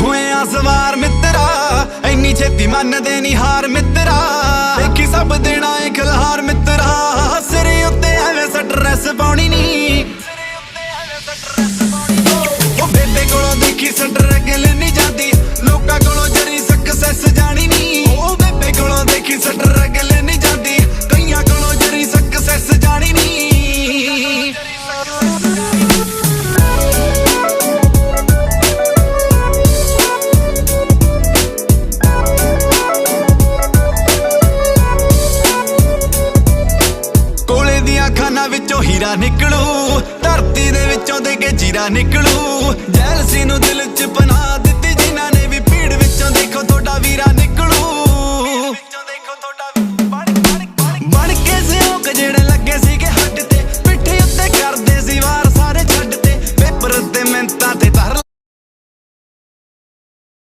ਹੋਇਆ ਸਵਾਰ ਮਿੱਤਰਾ ਐਨੀ ਛੇਤੀ ਮੰਨਦੇ ਨਹੀਂ ਹਾਰ ਮਿੱਤਰਾ। ਦੇਖੀ ਸਭ ਦੇਣਾ ਏ ਖਲਹਾਰ ਮਿੱਤਰਾ। ਸਿਰੇ ਉੱਤੇ ਐਵੇਂ ਸਟ੍ਰੈਸ ਪਾਉਣੀ ਨਹੀਂ ਉਹ ਬੇਬੇ ਕੋਲੋਂ ਦੇਖੀ ਸਟਰਗਲ ਜਾਂਦੀ। ਲੋਕਾਂ ਕੋਲੋਂ ਜਰੀ ਸਕਸੈਸ ਜਾਣੀ ਨਹੀਂ ਉਹ ਬੇਬੇ ਕੋਲੋਂ ਦੇਖੀ ਸਟਰਗਲ ਇਹਨਾਂ ਵਿੱਚੋਂ ਹੀਰਾ ਨਿਕਲੂ ਧਰਤੀ ਦੇ ਵਿੱਚੋਂ ਦੇ ਕੇ ਜੀਰਾ ਨਿਕਲੂ। ਜੈ